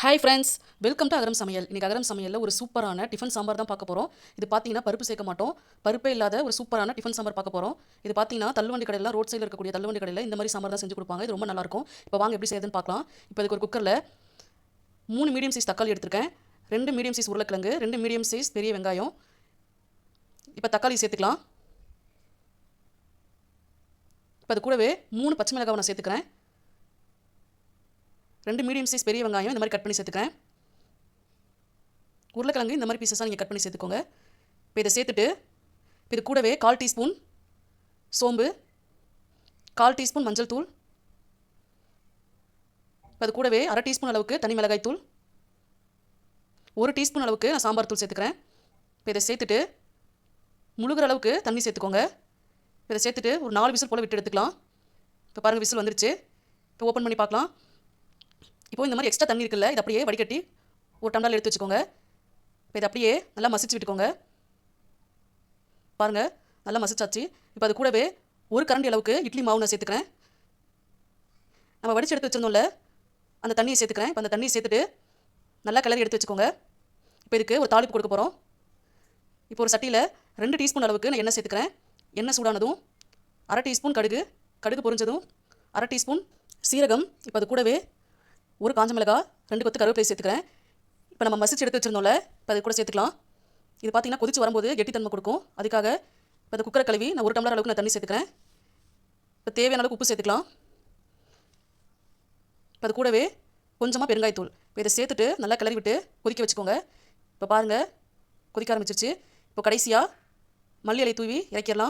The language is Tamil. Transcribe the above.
Hi friends welcome to Agaram சமையல் இன்றைக்கி அகரம் சமையலில் ஒரு சூப்பரான டிஃபன் சாம்பார் தான் பார்க்க போகிறோம் இது பார்த்தீங்கன்னா பருப்பு சேர்க்க மாட்டோம். பருப்பே இல்லாத ஒரு சூப்பரான டிஃபன் சாம்பார் பார்க்க போகிறோம் இது பார்த்தீங்கன்னா தள்ளுவண்டி கடையில் ரோட் சைடில் இருக்கக்கூடிய தள்ளுவண்டி கடையில் இந்த மாதிரி சாம்பார் தான் செஞ்சு கொடுப்பாங்க. இது ரொம்ப நல்லாயிருக்கும். இப்போ வாங்க எப்படி செய்யுதுன்னு பார்க்கலாம். இப்போ இதுக்கு ஒரு குக்கரில் மூணு மீடியம் சைஸ் தக்காளி எடுத்திருக்கேன். ரெண்டு மீடியம் சைஸ் உருளைக்கிழங்கு ரெண்டு மீடியம் சைஸ் பெரிய வெங்காயம். இப்போ தக்காளி சேர்த்துக்கலாம். இப்போ அது கூடவே மூணு பச்சை மிளகாவை நான் சேர்த்துக்கிறேன். ரெண்டு மீடியம் சைஸ் பெரிய வெங்காயம் இந்த மாதிரி கட் பண்ணி சேர்த்துக்கிறேன். உருளைக்கிழங்கு இந்த மாதிரி பீசஸாக நீங்கள் கட் பண்ணி சேர்த்துக்கோங்க. இப்போ இதை சேர்த்துட்டு இப்போ இது கூடவே கால் டீஸ்பூன் சோம்பு கால் டீஸ்பூன் மஞ்சள் தூள் இப்போ அது கூடவே அரை டீஸ்பூன் அளவுக்கு தனி மிளகாய் தூள் ஒரு டீஸ்பூன் அளவுக்கு நான் சாம்பார் தூள் சேர்த்துக்கிறேன். இப்போ இதை சேர்த்துட்டு முழுகிற அளவுக்கு தண்ணி சேர்த்துக்கோங்க. இப்போ இதை சேர்த்துட்டு ஒரு நாலு விசில் போல் விட்டு எடுத்துக்கலாம். இப்போ பாருங்கள் விசில் வந்துருச்சு. இப்போ ஓப்பன் பண்ணி பார்க்கலாம். இப்போ இந்த மாதிரி எக்ஸ்ட்ரா தண்ணி இருக்குல்ல இது அப்படியே வடிகட்டி ஒரு டம்ளர் எடுத்து வச்சுக்கோங்க. இப்போ இதை அப்படியே நல்லா மசிச்சு விட்டுக்கோங்க. பாருங்கள் நல்லா மசிச்சாச்சு. இப்போ அது கூடவே ஒரு கரண்டி அளவுக்கு இட்லி மாவு நான் சேர்த்துக்கிறேன். நம்ம வடிச்சு எடுத்து வச்சிருந்தோம்ல அந்த தண்ணியை சேர்த்துக்கிறேன். இப்போ அந்த தண்ணியை சேர்த்துட்டு நல்லா கிளறி எடுத்து வச்சுக்கோங்க. இப்போ இதுக்கு ஒரு தாளிப்பு கொடுக்க போகிறோம் இப்போ ஒரு சட்டியில் ரெண்டு டீஸ்பூன் அளவுக்கு நான் எண்ணெய் சேர்த்துக்கிறேன். எண்ணெய் சூடானதும் அரை டீஸ்பூன் கடுகு கடுகு பொரிஞ்சதும் அரை டீஸ்பூன் சீரகம். இப்போ அது கூடவே ஒரு காஞ்ச மிளகா ரெண்டு கொத்து கருவேப்பிலை சேர்த்துக்கிறேன். இப்போ நம்ம மசிச்சு எடுத்து வச்சிருந்தோம்ல இப்போ அது கூட சேர்த்துக்கலாம். இது பார்த்தீங்கன்னா கொதிச்சு வரும்போது கெட்டித்தன்மை கொடுக்கும். அதுக்காக இப்போ அந்த குக்கரை கழுவி நான் ஒரு டம்ளர் அளவுக்கு நான் தண்ணி சேர்த்துக்கிறேன். இப்போ தேவையான அளவுக்கு உப்பு சேர்த்துக்கலாம். இப்போ அது கூடவே கொஞ்சமாக பெருங்காயத்தூள். இப்போ இதை சேர்த்துட்டு நல்லா கிளறி விட்டு கொதிக்க வச்சுக்கோங்க. இப்போ பாருங்கள் கொதிக்க ஆரம்பிச்சிருச்சு. இப்போ கடைசியாக மல்லி இலை தூவி இறக்கிடலாம்.